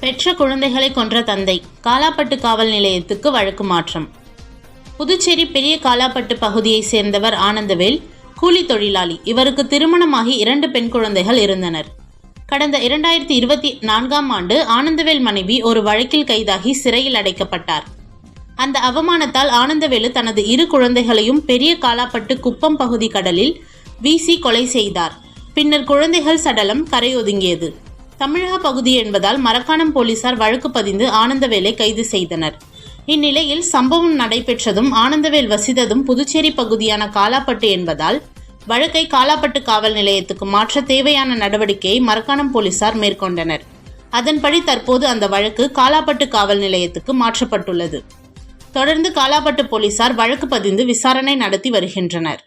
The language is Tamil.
பெற்ற குழந்தைகளை கொன்ற தந்தை காலாப்பட்டு காவல் நிலையத்துக்கு வழக்கு மாற்றம். புதுச்சேரி பெரிய காலாப்பட்டு பகுதியைச் சேர்ந்தவர் ஆனந்தவேல் கூலி தொழிலாளி. இவருக்கு திருமணமாகி இரண்டு பெண் குழந்தைகள் இருந்தனர். கடந்த இரண்டாயிரத்தி இருபத்தி நான்காம் ஆண்டு ஆனந்தவேல் மனைவி ஒரு வழக்கில் கைதாகி சிறையில் அடைக்கப்பட்டார். அந்த அவமானத்தால் ஆனந்தவேலு தனது இரு குழந்தைகளையும் பெரிய காலாப்பட்டு குப்பம் பகுதி கடலில் வீசி கொலை செய்தார். பின்னர் குழந்தைகள் சடலம் கரையொதுங்கியது. தமிழக பகுதி என்பதால் மரக்காணம் போலீசார் வழக்கு பதிந்து ஆனந்தவேலை கைது செய்தனர். இந்நிலையில் சம்பவம் நடைபெற்றதும் ஆனந்தவேல் வசித்ததும் புதுச்சேரி பகுதியான காலாப்பட்டு என்பதால் வழக்கை காலாப்பட்டு காவல் நிலையத்துக்கு மாற்ற தேவையான நடவடிக்கையை மரக்காணம் போலீசார் மேற்கொண்டனர். அதன்படி தற்போது அந்த வழக்கு காலாப்பட்டு காவல் நிலையத்துக்கு மாற்றப்பட்டுள்ளது. தொடர்ந்து காலாப்பட்டு போலீசார் வழக்கு பதிந்து விசாரணை நடத்தி வருகின்றனர்.